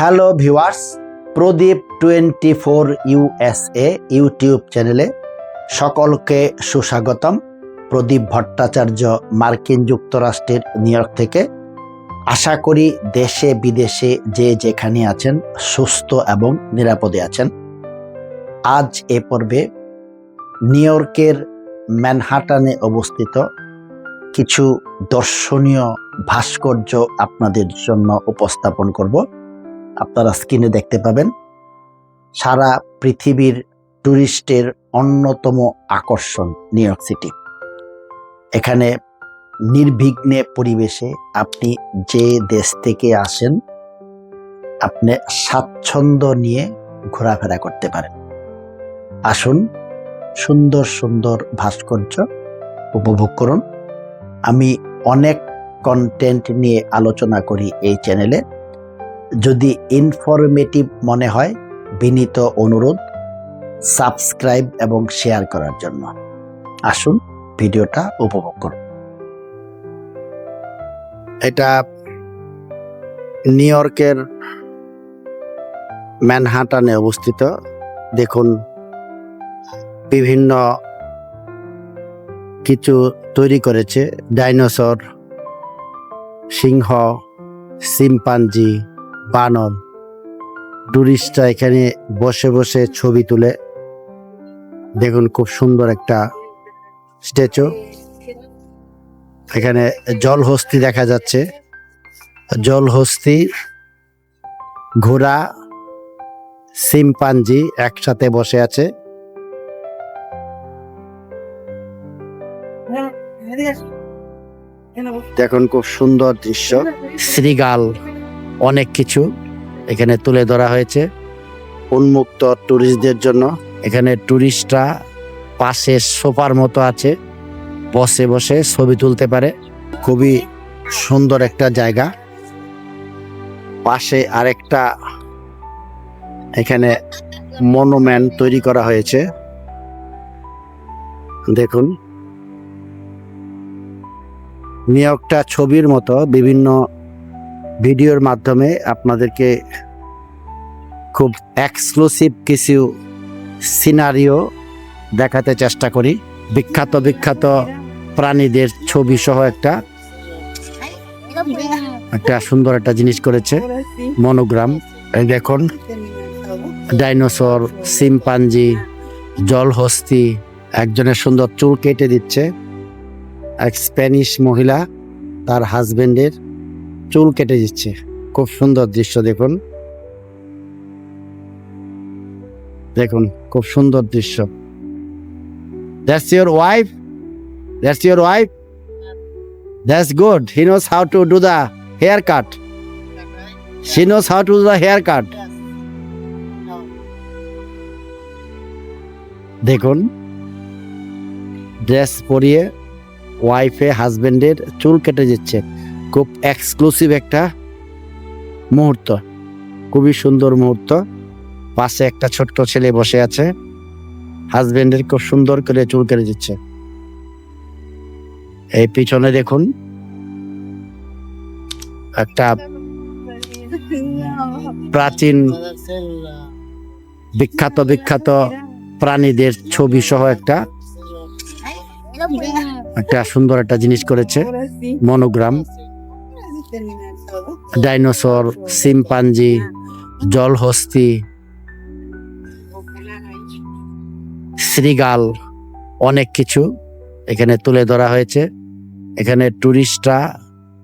Hello viewers Pradip twenty four USA YouTube চ্যানেলে সকলকে সুস্বাগতম। প্রদীপ ভট্টাচার্য মার্কিন যুক্তরাষ্ট্রের নিউ ইয়র্ক থেকে। আশা করি দেশে, বিদেশে যে যেখানে আছেন, সুস্থ এবং নিরাপদে আছেন। আজ এ পর্বে নিউ ইয়র্কের ম্যানহাটানে অবস্থিত কিছু দর্শনীয় ভাস্কর্য আপনাদের জন্য উপস্থাপন করব। আপনারা স্ক্রিনে দেখতে পাবেন, সারা পৃথিবীর ট্যুরিস্টের অন্যতম আকর্ষণ নিউ ইয়র্ক সিটি। এখানে নির্বিঘ্নে পরিবেশে আপনি যে দেশ থেকে আসেন, আপনি স্বাচ্ছন্দ্য নিয়ে ঘোরাফেরা করতে পারেন। আসুন, সুন্দর সুন্দর ভাস্কর্য উপভোগ করুন। আমি অনেক কন্টেন্ট নিয়ে আলোচনা করি এই চ্যানেলে যদি ইনফরমেটিভ মনে হয়, বিনীত অনুরোধ সাবস্ক্রাইব এবং শেয়ার করার জন্য। আসুন ভিডিওটা উপভোগ করুন। এটা নিউ ইয়র্কের ম্যানহাটানে অবস্থিত। দেখুন, বিভিন্ন কিছু তৈরি করেছে। ডাইনোসর, সিংহ, সিম্পাঞ্জি বানর। টুরিস্টরা এখানে বসে বসে ছবি তুলে। দেখুন খুব সুন্দর একটা স্ট্যাচু। এখানে জলহস্তি দেখা যাচ্ছে। জলহস্তি ঘোড়া সিম্পাঞ্জি একসাথে বসে আছে। দেখুন খুব সুন্দর দৃশ্য। শ্রীগাল। অনেক কিছু এখানে তুলে ধরা হয়েছে। উন্মুক্ত ট্যুরিস্টদের জন্য। এখানে ট্যুরিস্টরা পাশে সোফার মতো আছে। বসে বসে ছবি তুলতে পারে। খুবই সুন্দর একটা জায়গা। পাশে আরেকটা এখানে মনুমেন্ট তৈরি করা হয়েছে। দেখুন। নিয়োগটা ছবির মতো বিভিন্ন ভিডিওর মাধ্যমে আপনাদেরকে খুব এক্সক্লুসিভ কিছু সিনারিও দেখাতে চেষ্টা করি। বিখ্যাত বিখ্যাত প্রাণীদের ছবি সহ একটা। একটা সুন্দর একটা জিনিস করেছে মনোগ্রাম এই দেখুন ডাইনোসর সিম্পাঞ্জি জলহস্তি, একজনের সুন্দর চুল কেটে দিচ্ছে। এক স্প্যানিশ মহিলা, তার হাজবেন্ডের চুল কেটে দিচ্ছে। খুব সুন্দর দৃশ্য, দেখুন। দেখুন, খুব সুন্দর দৃশ্য। That's your wife that's your wife that's good he knows how to do the haircut she knows how to do the haircut দেখুন ড্রেস পরিয়ে ওয়াইফে হাজবেন্ডের চুল কেটে দিচ্ছে। খুব এক্সক্লুসিভ একটা মুহূর্ত। খুবই সুন্দর মুহূর্ত। পাশে একটা ছোট্ট ছেলে বসে আছে। হাজবেন্ডের খুব সুন্দর করে চুল কেটে দিচ্ছে। এই পিছনে দেখুন। একটা প্রাচীন বিখ্যাত বিখ্যাত প্রাণীদের ছবি সহ একটা একটা সুন্দর একটা জিনিস করেছে। মনোগ্রাম ডাইনোসর সিম্পাঞ্জি জলহস্তি, শ্রীগাল, অনেক কিছু এখানে তুলে ধরা হয়েছে। এখানে টুরিস্টরা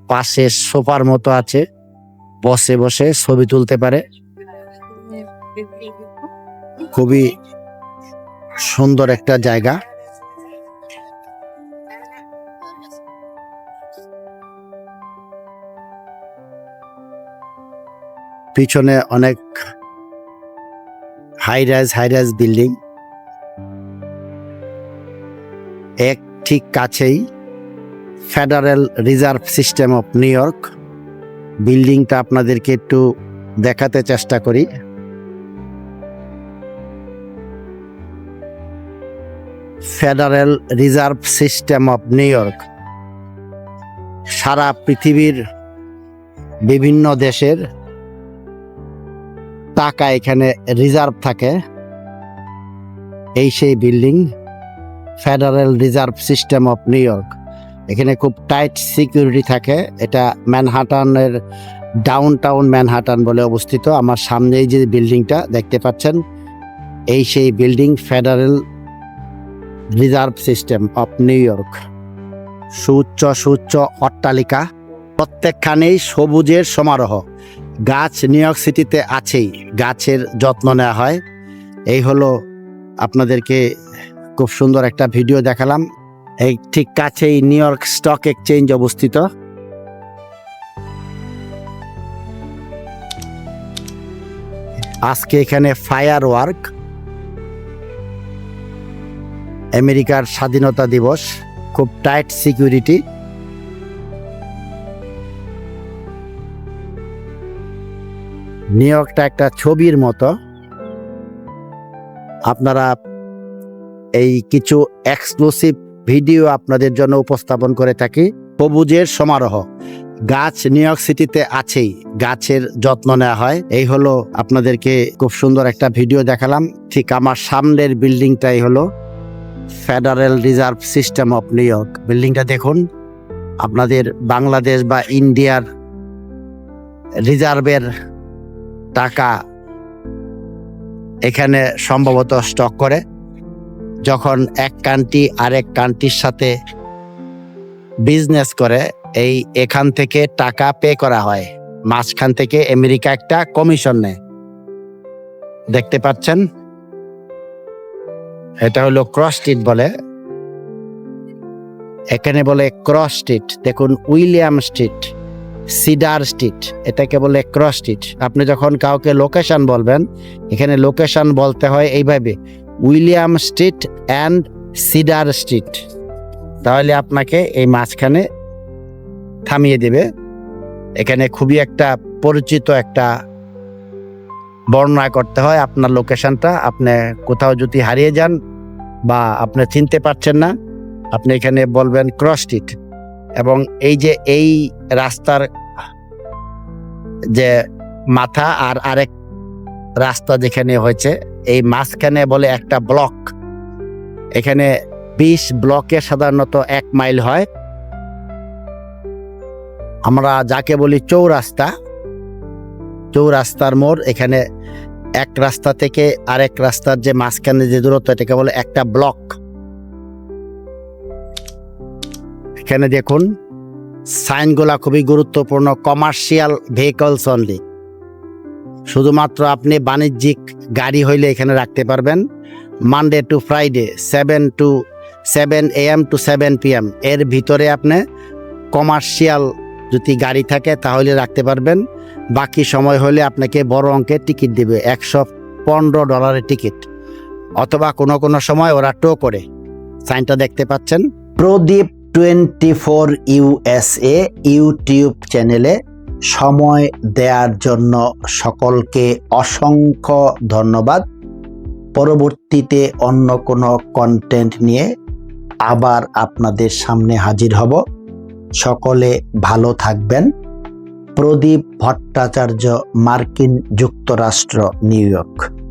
পাশে সোফার মতো আছে, বসে বসে ছবি তুলতে পারে। খুবই সুন্দর একটা জায়গা। পিছনে অনেক high rise high rise building এক ঠিক কাছেই federal reserve system of New York বিল্ডিংটা আপনাদেরকে একটু দেখাতে চেষ্টা করি। Federal reserve system of New York সারা পৃথিবীর বিভিন্ন দেশের টাকা এখানে রিজার্ভ থাকে। এই সেই building federal reserve system of New York এখানে খুব টাইট সিকিউরিটি থাকে। এটা ম্যানহাটানের ডাউন টাউন ম্যানহাটান বলে অবস্থিত। আমার সামনেই যে বিল্ডিংটা দেখতে পাচ্ছেন, এই সেই building federal reserve system of New York সুউচ্চ সুউচ্চ অট্টালিকা, প্রত্যেকখানেই সবুজের সমারোহ। গাছ নিউ ইয়র্ক সিটিতে আছেই, গাছের যত্ন নেওয়া হয়। এই হলো আপনাদেরকে খুব সুন্দর একটা ভিডিও দেখালাম। এই ঠিক কাছেই নিউ ইয়র্ক স্টক এক্সচেঞ্জ অবস্থিত। আজকে এখানে ফায়ার ওয়ার্ক, আমেরিকার স্বাধীনতা দিবস, খুব টাইট সিকিউরিটি। ইয়র্কটা একটা ছবির মতো। আপনারা এই কিছু এক্সক্লুসিভ ভিডিও আপনাদের জন্য উপস্থাপন করে থাকি। সবুজের সমারোহ। গাছ নিউ ইয়র্ক সিটিতে আছেই। গাছের যত্ন নেওয়া হয়। এই হলো আপনাদেরকে খুব সুন্দর একটা ভিডিও দেখালাম। ঠিক আমার সামনের বিল্ডিংটাই হলো federal reserve system of New York বিল্ডিংটা দেখুন। আপনাদের বাংলাদেশ বা ইন্ডিয়ার রিজার্ভের টাকা এখানে সম্ভবত স্টক করে। যখন এক কান্ট্রি আরেক কান্ট্রির সাথে বিজনেস করে, এই এখান থেকে টাকা পে করা হয়। মাঝখান থেকে আমেরিকা একটা কমিশন নেয়। দেখতে পাচ্ছেন? এটা হলো ক্রস স্ট্রিট বলে। এখানে বলে ক্রস স্ট্রিট দেখুন, উইলিয়াম স্ট্রিট সিডার স্ট্রিট এটাকে বলে ক্রস স্ট্রিট আপনি যখন কাউকে লোকেশন বলবেন, এখানে লোকেশন বলতে হয় এইভাবে William street and Cedar street তাহলে আপনাকে এই মাঝখানে থামিয়ে দেবে। এখানে খুবই একটা পরিচিত একটা বর্ণনা করতে হয় আপনার লোকেশনটা আপনি কোথাও যদি হারিয়ে যান বা আপনি চিনতে পারছেন না, আপনি এখানে বলবেন ক্রস স্ট্রিট এবং এই যে এই রাস্তার যে মাথা আর আরেক রাস্তা যেখানে হয়েছে, এই মাঝখানে বলে একটা ব্লক। এখানে বিশ ব্লকে সাধারণত এক মাইল হয়। আমরা যাকে বলি চৌরাস্তা, চৌরাস্তার মোড়। এখানে এক রাস্তা থেকে আরেক রাস্তার যে মাঝখানে যে দূরত্ব, এটাকে বলে একটা ব্লক। এখানে দেখুন, সাইনগুলা খুবই গুরুত্বপূর্ণ কমার্শিয়াল ভেহিকলস অনলি শুধুমাত্র আপনি বাণিজ্যিক গাড়ি হইলে এখানে রাখতে পারবেন। Monday to Friday seven to seven A M to seven P M এর ভিতরে আপনি কমার্শিয়াল যদি গাড়ি থাকে, তাহলে রাখতে পারবেন। বাকি সময় হলে আপনাকে বড় অঙ্কের টিকিট দিবে, একশো পনেরো ডলারের টিকিট অথবা কোনো কোনো সময় ওরা টো করে। সাইনটা দেখতে পাচ্ছেন। Pradeep twenty four USA YouTube চ্যানেলে সময় দেওয়ার জন্য সকলকে অসংখ্য ধন্যবাদ। পরবর্তীতে অন্য কোনো কন্টেন্ট নিয়ে আবার আপনাদের সামনে হাজির হব। সকলে ভালো থাকবেন। প্রদীপ ভট্টাচার্য, মার্কিন যুক্তরাষ্ট্র, নিউ ইয়র্ক।